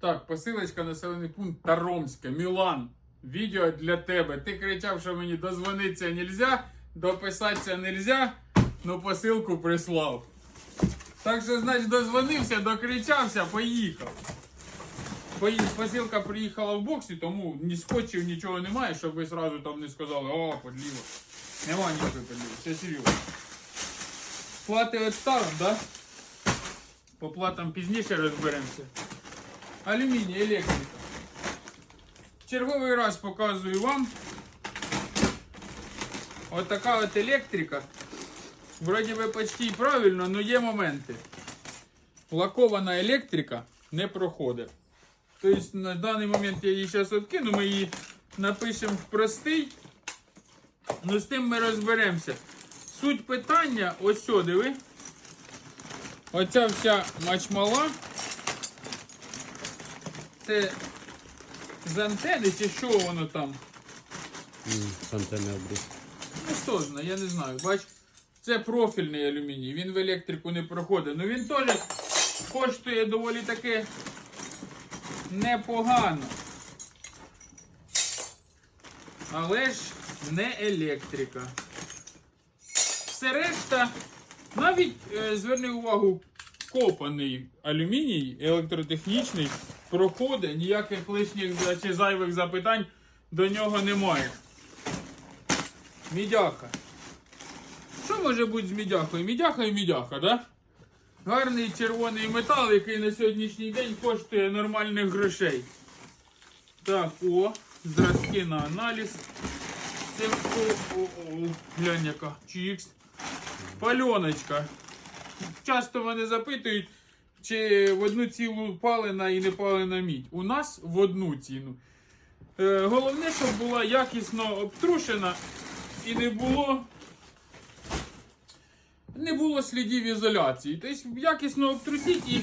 Так, посилочка населений пункт Таромське, Мілан. Відео для тебе. Ти кричав, що мені дозвонитися нельзя, дописатися нельзя, ну посилку прислав. Так що, значить, дозвонився, докричався, поїхав. Посилка приїхала в боксі, тому ні скотчів, нічого немає, щоб ви сразу там не сказали, о, подліво. Нема ніякої подліво, все серйозно. Плати от старом, да? По платам пізніше розберемося. Алюміній, електрика. Черговий раз показую вам. От така от електрика. Вроді би почти правильно, але є моменти. Лакована електрика не проходить. Тобто на даний момент я її зараз відкину, ми її напишемо в простий. Ну з тим ми розберемося. Суть питання, ось сюди, диви. Оця вся мачмала. Це з антени чи що воно там? Антенни обріз. Ну хто знає, я не знаю. Бач, це профільний алюміній, він в електрику не проходить. Ну він теж коштує доволі таки непогано. Але ж не електрика. Все решта, навіть е, зверни увагу, копаний алюміній електротехнічний проходить, ніяких лишніх чи зайвих запитань до нього немає. Мідяха. Що може бути з мідяхою? Мідяха і мідяха, да? Гарний червоний метал, який на сьогоднішній день коштує нормальних грошей. Так, о, зразки на аналіз. Це о, о, о, глянь яка. Чікс. Пальоночка. Часто мене запитують, чи в одну цілу палена і не палена мідь. У нас в одну ціну. Е, головне, щоб була якісно обтрушена і не було. Не було слідів ізоляції. Тобто якісно обтрусіть і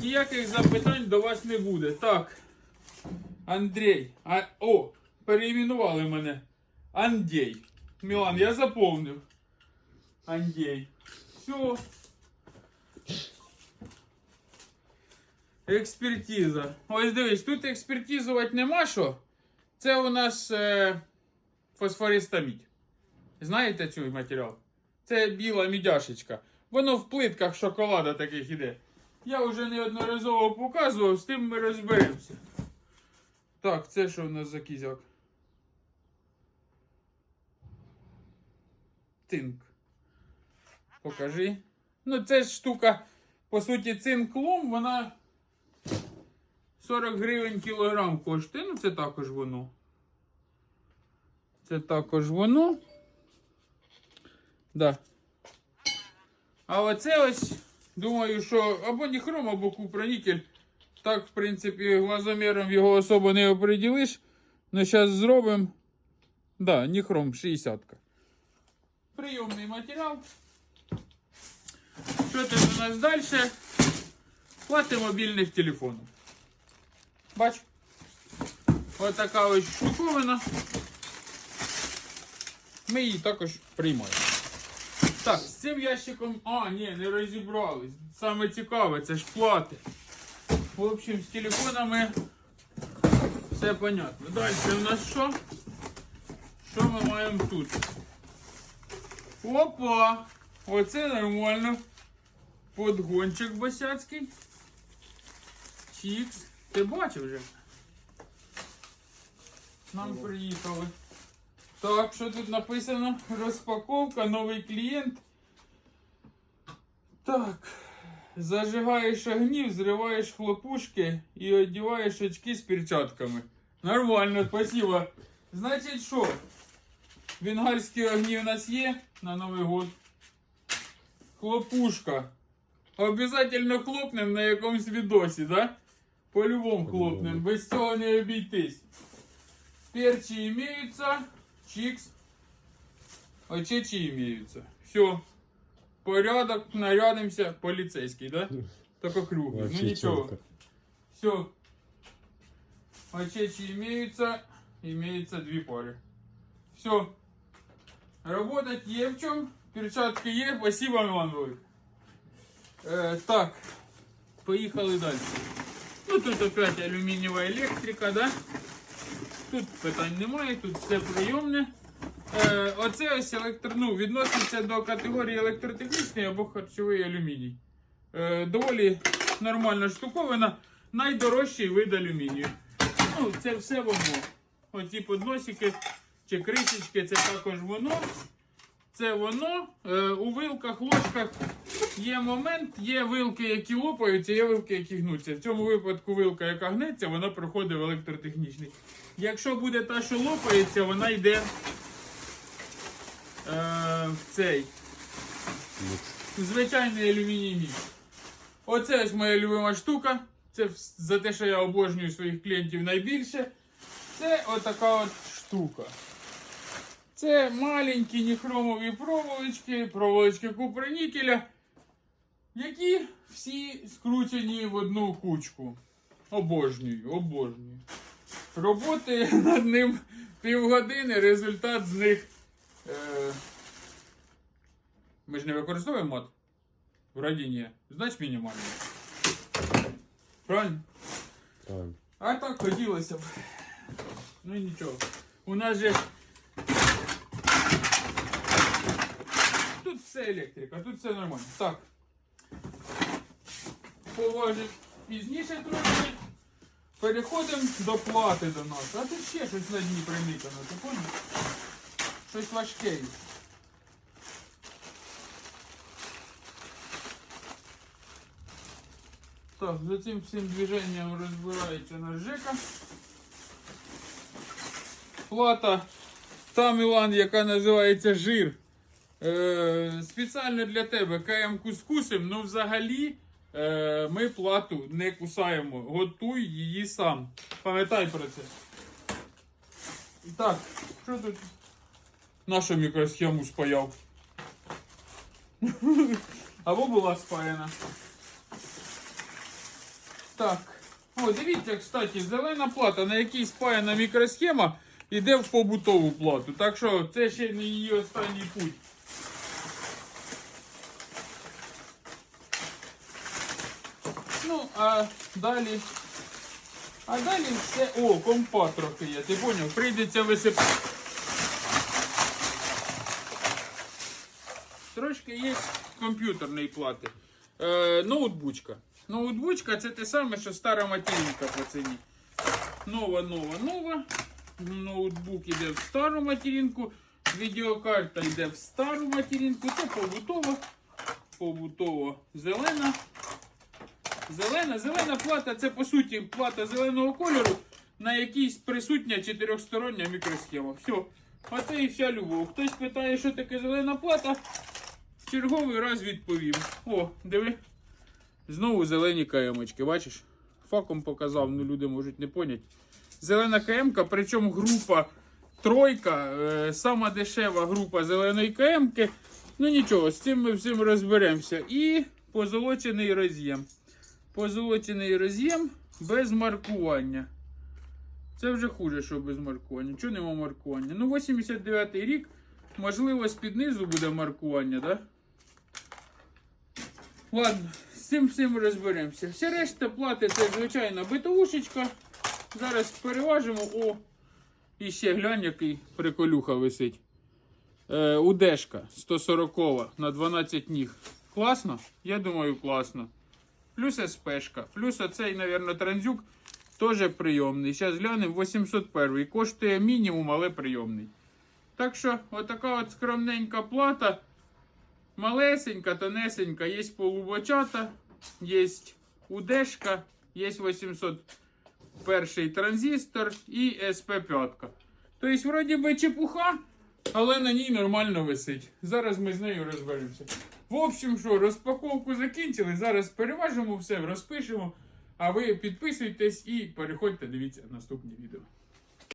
ніяких запитань до вас не буде. Так. Андрій. А, о, переіменували мене. Андрій. Мілан, я заповнив. Андрій. Все. Експертиза. Ось дивись, тут експертизувати нема що. Це у нас е, фосфориста мідь. Знаєте цей матеріал? Це біла мідяшечка. Воно в плитках шоколада таких іде. Я вже неодноразово показував, з тим ми розберемося. Так, це що у нас за кізяк? Цинк. Покажи. Ну, це ж штука, по суті, цинклом, вона 40 гривень кілограм коштує. Ну, це також воно. Це також воно. Да. А оце ось, думаю, що або ніхром, або купронікель. Так, в принципі, глазоміром його особо не оприділиш. Ну, зараз зробимо. Да, ніхром 60. -ка. Прийомний матеріал. Що тут у нас далі? Плати мобільних телефонів. Бач? Ось така ось штуковина. Ми її також приймаємо. Так, з цим ящиком. А, ні, не розібрались. Саме цікаве, це ж плати. В общем, з телефонами все понятно. Далі у нас що? Що ми маємо тут? Опа! Оце нормально. Подгончик босяцький. Чікс. Ти бачив вже? Нам приїхали. Так, що тут написано? Розпаковка, новий клієнт. Так. Зажигаєш огні, зриваєш хлопушки і одягаєш очки з перчатками. Нормально, спасибо. Значить що? Венгальські огні у нас є на Новий год. Хлопушка. Обязательно хлопнем на якомусь відосі, да? По-любому хлопнем. Без цього не обійтись. Перчи имеются. Чикс. Очечи имеются. Все. Порядок, нарядимся. Полицейский, да? Только круглый. Ну Вообще ничего. чётко. Все. Очечи имеются. Имеется две пары. Все. Работать є в чем. Перчатки є. Спасибо, Львович. Е, так. Поїхали далі. Ну тут опять алюмінієва електрика, да? Тут питань немає, тут все прийомне. Е, оце ось електро, ну, відноситься до категорії електротехнічний або харчовий алюміній. Е, доволі нормальна штуковина, найдорожчий вид алюмінію. Ну, це все воно. Оці подносики чи кришечки, це також воно. Це воно. Е, у вилках, ложках є момент, є вилки, які лопаються, є вилки, які гнуться. В цьому випадку вилка, яка гнеться, вона проходить в електротехнічний. Якщо буде та, що лопається, вона йде е, в цей звичайний алюміній. Оце ось моя любима штука. Це за те, що я обожнюю своїх клієнтів найбільше. Це отака от штука. Це маленькі ніхромові проволочки, проволочки купринікеля, які всі скручені в одну кучку. Обожнюю, обожнюю. Роботи над ним півгодини, результат з них. Е... Ми ж не використовуємо мод? Вроді ні. Значить мінімально. Правильно? Правильно. А так хотілося б. Ну і нічого. У нас же. Тут все електрика, тут все нормально. Так. Поважив пізніше трошки. Переходимо до плати до нас. А тут ще щось на дні приникано, ти поняв? Щось важке. є. Так, за цим всім движенням розбирається наш Жека. Плата та Мілан, яка називається жир. Е, спеціально для тебе КМ кускусим, ну взагалі е, ми плату не кусаємо. Готуй її сам. Пам'ятай про це. Так, що тут? Нашу мікросхему спаяв. Або була спаяна. Так. О, дивіться, кстати, зелена плата, на якій спаяна мікросхема, йде в побутову плату. Так що це ще не її останній путь. Ну, а далі. А далі все. О, компа трохи є. Ти поняв? Прийдеться висипати. Трошки є комп'ютерної плати. Е, ноутбучка. Ноутбучка це те саме, що стара материнка по ціні. Нова, нова, нова. Ноутбук іде в стару материнку. Відеокарта йде в стару материнку. Це побутова. Побутова зелена. Зелена, зелена плата це по суті плата зеленого кольору, на якій присутня чотирьохстороння мікросхема. Все. Оце і вся любов. Хтось питає, що таке зелена плата. Черговий раз відповім. О, диви. Знову зелені каємочки, бачиш? Факом показав, ну люди можуть не поняти. Зелена КМ-ка, причому група тройка, е, сама дешева група зеленої КМ-ки. Ну нічого, з цим ми всім розберемося. І позолочений роз'єм. Позолочений роз'єм без маркування. Це вже хуже, що без маркування. Чого нема маркування? Ну, 89-й рік. Можливо, з-під низу буде маркування. Да? Ладно, з цим всім розберемося. Все решта плати це звичайна битовушечка. Зараз переважимо. О, і ще глянь, який приколюха висить. Е, удешка 140 на 12 ніг. Класно? Я думаю, класно. Плюс СПшка. Плюс оцей, мабуть, транзюк теж прийомний. Зараз глянемо 801. Коштує мінімум, але прийомний. Так що, отака от скромненька плата. Малесенька, тонесенька, є полубочата, є удешка, є 801 транзистор і СП5. Тобто, вроді би чепуха, але на ній нормально висить. Зараз ми з нею розберемося. В общем, що, розпаковку закінчили. Зараз переважимо все, розпишемо. А ви підписуйтесь і переходьте, дивіться наступні відео.